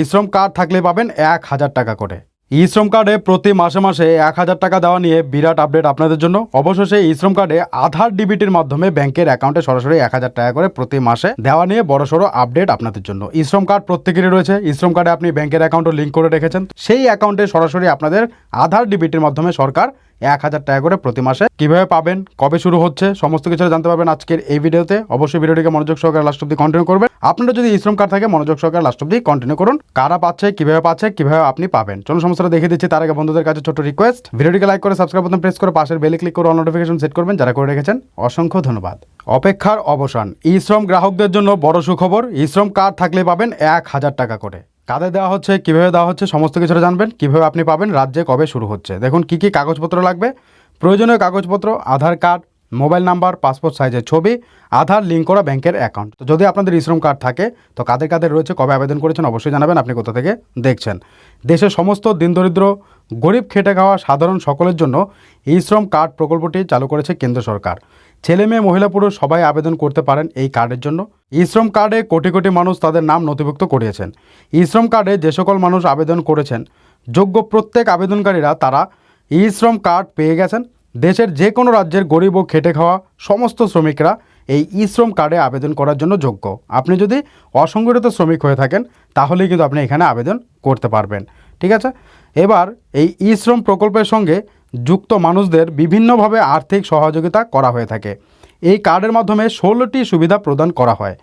ই শ্রম কার্ড থাকলে পাবেন এক হাজার টাকা করে। ই শ্রম কার্ডে প্রতি মাসে মাসে এক হাজার টাকা দেওয়া নিয়ে বিরাট আপডেট আপনাদের জন্য। অবশেষে ই শ্রম কার্ডে আধার ডিবিটির মাধ্যমে ব্যাংকের অ্যাকাউন্টে সরাসরি এক হাজার টাকা করে প্রতি মাসে দেওয়া নিয়ে বড়সড় আপডেট আপনাদের জন্য। ই শ্রম কার্ড প্রত্যেকেরই রয়েছে। ই শ্রম কার্ডে আপনি ব্যাংকের অ্যাকাউন্টও লিঙ্ক করে রেখেছেন। সেই অ্যাকাউন্টে সরাসরি আপনাদের আধার ডিবিটির মাধ্যমে সরকার এক হাজার টাকা করে প্রতি মাসে কীভাবে পাবেন, কবে শুরু হচ্ছে, সমস্ত কিছু জানতে পারবেন আজকের এই ভিডিওতে। অবশ্যই ভিডিওটিকে মনোযোগ সহকারে লাস্ট অব্দি কন্টিনিউ করবেন। আপনারা যদি ইশ্রম কার্ড থাকে, মনোযোগ সহকারে লাস্ট অব্দি কন্টিনিউ করুন। কারা পাচ্ছে, কীভাবে পাচ্ছে, কীভাবে আপনি পাবেন? চলুন সমস্যাটা দেখে দিচ্ছি। তার আগে বন্ধুদের কাছে ছোট রিকোয়েস্ট ভিডিওটিকে লাইক করে সাবস্ক্রাইব বাটন প্রেস করে পাশের বেলে ক্লিক করে অল নোটিফিকেশন সেট করবেন। যারা করে রেখেছেন, অসংখ্য ধন্যবাদ। অপেক্ষার অবসান। ই শ্রম গ্রাহকদের জন্য বড় সুখবর ই শ্রম কার্ড থাকলে পাবেন এক হাজার টাকা করে। কাদের দেওয়া হচ্ছে, কীভাবে দেওয়া হচ্ছে, সমস্ত কিছুটা জানবেন। কীভাবে আপনি পাবেন, রাজ্যে কবে শুরু হচ্ছে? দেখুন, কি কি কাগজপত্র লাগবে? প্রয়োজনীয় কাগজপত্র, Aadhaar card mobile number, passport সাইজের ছবি, আধার, লিঙ্ক করা ব্যাংকের অ্যাকাউন্ট তো যদি আপনাদের ইশ্রম কার্ড থাকে, তো কাদের কাদের রয়েছে, কবে আবেদন করেছেন, অবশ্যই জানাবেন, আপনি কোথা থেকে দেখছেন। দেশের সমস্ত দিনদরিদ্র গরিব, খেটে খাওয়া, সাধারণ সকলের জন্য এই শ্রম কার্ড প্রকল্পটি চালু করেছে কেন্দ্র সরকার। ছেলে মেয়ে, মহিলা, পুরুষ সবাই আবেদন করতে পারেন এই কার্ডের জন্য। ই শ্রম কার্ডে কোটি কোটি মানুষ তাদের নাম নথিভুক্ত করিয়েছেন। ই শ্রম কার্ডে যে সকল মানুষ আবেদন করেছেন, যোগ্য প্রত্যেক আবেদনকারীরা তারা ই শ্রম কার্ড পেয়ে গেছেন। দেশের যে কোনো রাজ্যের গরিব ও খেটে খাওয়া সমস্ত শ্রমিকরা এই ই শ্রম কার্ডে আবেদন করার জন্য যোগ্য। আপনি যদি অসংগঠিত শ্রমিক হয়ে থাকেন, তাহলেই কিন্তু আপনি এখানে আবেদন করতে পারবেন। ঠিক আছে? এবার এই ই শ্রম প্রকল্পের সঙ্গে যুক্ত মানুষদের বিভিন্নভাবে আর্থিক সহযোগিতা করা হয়ে থাকে। এই কার্ডের মাধ্যমে ষোলোটি সুবিধা প্রদান করা হয়।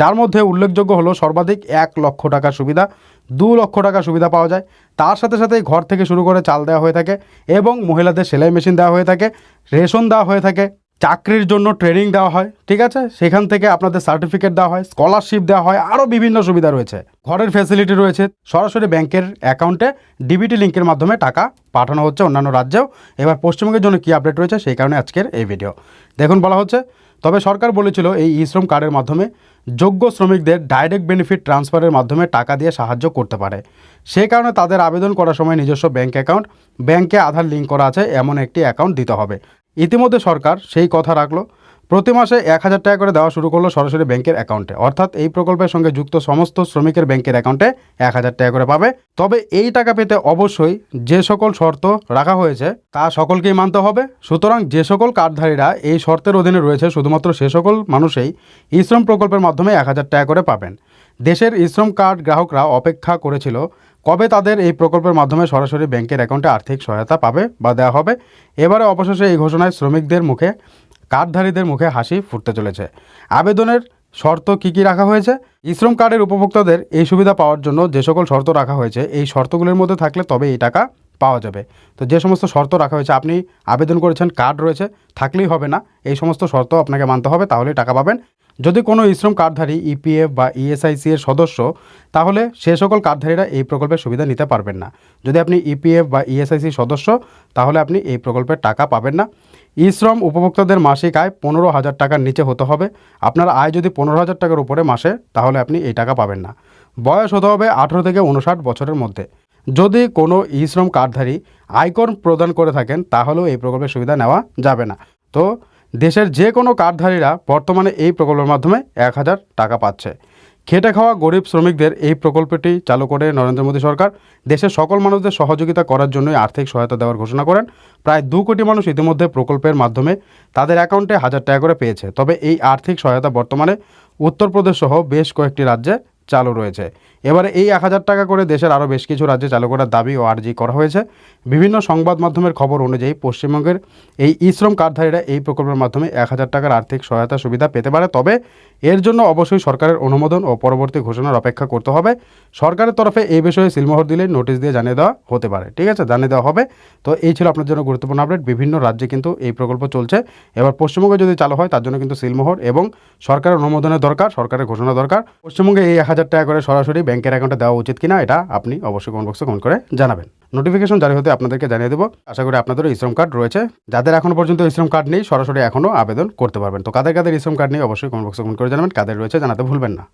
যার মধ্যে উল্লেখযোগ্য হলো সর্বাধিক এক লক্ষ টাকার সুবিধা, দু লক্ষ টাকা সুবিধা পাওয়া যায়। তার সাথে সাথে ঘর থেকে শুরু করে চাল দেওয়া হয়ে থাকে এবং মহিলাদের সেলাই মেশিন দেওয়া হয়ে থাকে, রেশন দেওয়া হয়ে থাকে, চাকরির জন্য ট্রেনিং দেওয়া হয়, ঠিক আছে? সেখান থেকে আপনাদের সার্টিফিকেট দেওয়া হয়, স্কলারশিপ দেওয়া হয় আরও বিভিন্ন সুবিধা রয়েছে। ঘরের ফ্যাসিলিটি রয়েছে, সরাসরি ব্যাংকের অ্যাকাউন্টে ডিবিটি লিঙ্কের মাধ্যমে টাকা পাঠানো হচ্ছে অন্যান্য রাজ্যেও। এবার পশ্চিমবঙ্গের জন্য কী আপডেট রয়েছে সেই কারণে আজকের এই ভিডিও দেখুন বলা হচ্ছে, তবে সরকার বলেছিল এই ই শ্রম কার্ডের মাধ্যমে যোগ্য শ্রমিকদের ডাইরেক্ট বেনিফিট ট্রান্সফারের মাধ্যমে টাকা দিয়ে সাহায্য করতে পারে। সে কারণে তাদের আবেদন করার সময় নিজস্ব ব্যাঙ্ক অ্যাকাউন্ট ব্যাংকে আধার লিঙ্ক করা আছে, এমন একটি অ্যাকাউন্ট দিতে হবে। ইতিমধ্যে সরকার সেই কথা রাখল। প্রতি মাসে এক হাজার টাকা করে দেওয়া শুরু করল সরাসরি ব্যাংকের অ্যাকাউন্টে। অর্থাৎ এই প্রকল্পের সঙ্গে যুক্ত সমস্ত শ্রমিকের ব্যাংকের অ্যাকাউন্টে এক হাজার টাকা করে পাবে। তবে এই টাকা পেতে অবশ্যই যে সকল শর্ত রাখা হয়েছে তা সকলকেই মানতে হবে। সুতরাং যে সকল কার্ডধারীরা এই শর্তের অধীনে রয়েছে, শুধুমাত্র সে সকল মানুষই ইশ্রম প্রকল্পের মাধ্যমে এক হাজার টাকা করে পাবেন। দেশের ইশ্রম কার্ড গ্রাহকরা অপেক্ষা করেছিল কবে তাদের এই প্রকল্পের মাধ্যমে সরাসরি ব্যাংকের অ্যাকাউন্টে আর্থিক সহায়তা পাবে বা দেওয়া হবে? এবারে অবশেষে এই ঘোষণায় শ্রমিকদের মুখে, কার্ডধারীদের মুখে হাসি ফুটতে চলেছে। আবেদনের শর্ত কী কী রাখা হয়েছে? ইশ্রম কার্ডের উপভোক্তাদের এই সুবিধা পাওয়ার জন্য যে সকল শর্ত রাখা হয়েছে, এই শর্তগুলির মধ্যে থাকলে তবে এই টাকা পাওয়া যাবে। তো যে সমস্ত শর্ত রাখা হয়েছে, আপনি আবেদন করেছেন, কার্ড রয়েছে, থাকলেই হবে না। এই সমস্ত শর্ত আপনাকে মানতে হবে, তাহলেই টাকা পাবেন। যদি কোনো ইশ্রম কার্ডধারী, ইপিএফ বা ইএসআইসি এর সদস্য, তাহলে সে সকল কার্ডধারীরা এই প্রকল্পের সুবিধা নিতে পারবেন না। যদি আপনি ইপিএফ বা ইএসআইসি সদস্য, তাহলে আপনি এই প্রকল্পের টাকা পাবেন না। ই শ্রম উপভোক্তাদের মাসিক আয় পনেরো হাজার টাকার নিচে হতে হবে। আপনার আয় যদি পনেরো হাজার টাকার উপরে মাসে, তাহলে আপনি এই টাকা পাবেন না। বয়স হতে হবে আঠেরো থেকে উনষাট বছরের মধ্যে। যদি কোনো ই শ্রম কার্ডধারী আয়কর প্রদান করে থাকেন, তাহলেও এই প্রকল্পের সুবিধা নেওয়া যাবে না। তো দেশের যে কোনো কার্ডধারীরা বর্তমানে এই প্রকল্পের মাধ্যমে এক হাজার টাকা পাচ্ছে। খেটে খাওয়া গরিব শ্রমিকদের এই প্রকল্পটি চালু করে নরেন্দ্র মোদী সরকার দেশের সকল মানুষদের সহযোগিতা করার জন্যই আর্থিক সহায়তা দেওয়ার ঘোষণা করেন। প্রায় দু কোটি মানুষ ইতিমধ্যে প্রকল্পের মাধ্যমে তাদের অ্যাকাউন্টে হাজার টাকা করে পেয়েছে। তবে এই আর্থিক সহায়তা বর্তমানে উত্তরপ্রদেশ সহ বেশ কয়েকটি রাজ্যে চালু রয়েছে। এবারে এই এক হাজার টাকা করে দেশের আরও বেশ কিছু রাজ্যে চালু করার দাবি ও আর্জি করা হয়েছে। বিভিন্ন সংবাদ মাধ্যমের খবর অনুযায়ী পশ্চিমবঙ্গের এই ইশ্রম কার্ডধারীরা এই প্রকল্পের মাধ্যমে এক হাজার টাকার আর্থিক সহায়তা সুবিধা পেতে পারে। তবে এর জন্য অবশ্যই সরকারের অনুমোদন ও পরবর্তী ঘোষণার অপেক্ষা করতে হবে। সরকারের তরফে এই বিষয়ে সিলমোহর দিলে নোটিশ দিয়ে জানিয়ে দেওয়া হতে পারে। ঠিক আছে, জানিয়ে দেওয়া হবে। তো এই ছিল আপনার জন্য গুরুত্বপূর্ণ আপডেট। বিভিন্ন রাজ্যে কিন্তু এই প্রকল্প চলছে। এবার পশ্চিমবঙ্গে যদি চালু হয়, তার জন্য কিন্তু সিলমোহর এবং সরকারের অনুমোদনের দরকার, সরকারের ঘোষণা দরকার। পশ্চিমবঙ্গে এই এক হাজার টাকা করে সরাসরি ব্যাংকের অ্যাকাউন্টে দেওয়া উচিত কিনা এটা আপনি অবশ্যই কমেন্ট বক্সে কমেন্ট করে জানাবেন। নোটিফিকেশন জারি হতে আপনাদেরকে জানিয়ে দেবো। আশা করি আপনাদেরও ইশ্রম কার্ড রয়েছে। যাদের এখনও পর্যন্ত ইশ্রম কার্ড নেই, সরাসরি এখনও আবেদন করতে পারবেন। তো কাদের কাদের ইশ্রম কার্ড নেই, অবশ্যই কমেন্ট বক্সে কমেন্ট করে জানাবেন। কাদের রয়েছে জানাতে ভুলবেন না।